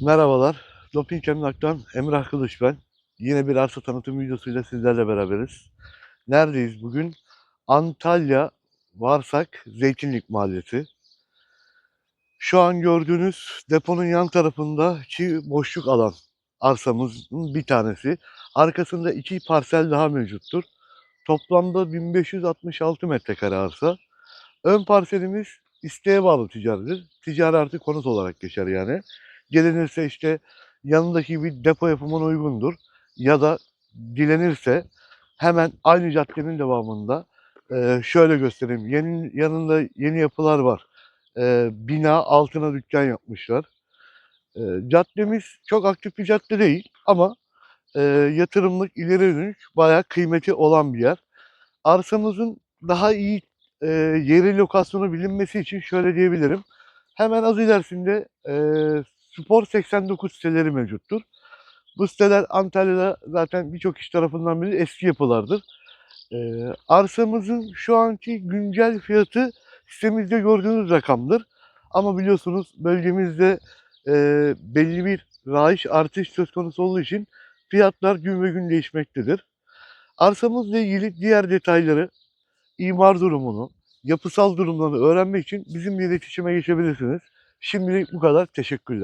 Merhabalar. Doping Emlak'tan Emrah Kılıç ben. Yine bir arsa tanıtım videosuyla sizlerle beraberiz. Neredeyiz bugün? Antalya Varsak Zeytinlik Mahallesi. Şu an gördüğünüz deponun yan tarafındaki boşluk alan arsamızın bir tanesi. Arkasında iki parsel daha mevcuttur. Toplamda 1566 metrekare arsa. Ön parselimiz isteğe bağlı ticaridir. Ticari artı konut olarak geçer yani. Gelinirse işte yanındaki bir depo yapımına uygundur. Ya da dilenirse hemen aynı caddenin devamında e, şöyle göstereyim. Yeni, yanında yeni yapılar var. E, bina altına dükkan yapmışlar. E, caddemiz çok aktif bir cadde değil ama e, yatırımlık ileri dönük bayağı kıymeti olan bir yer. Arsamızın daha iyi e, yeri lokasyonu bilinmesi için şöyle diyebilirim. Hemen az ilerisinde e, Spor 89 siteleri mevcuttur. Bu siteler Antalya'da zaten birçok kişi tarafından bilir eski yapılardır. E, arsamızın şu anki güncel fiyatı sitemizde gördüğünüz rakamdır. Ama biliyorsunuz bölgemizde e, belli bir rayiç artış söz konusu olduğu için fiyatlar gün ve gün değişmektedir. Arsamızla ilgili diğer detayları, imar durumunu, yapısal durumlarını öğrenmek için bizimle iletişime geçebilirsiniz. Şimdilik bu kadar. Teşekkürler.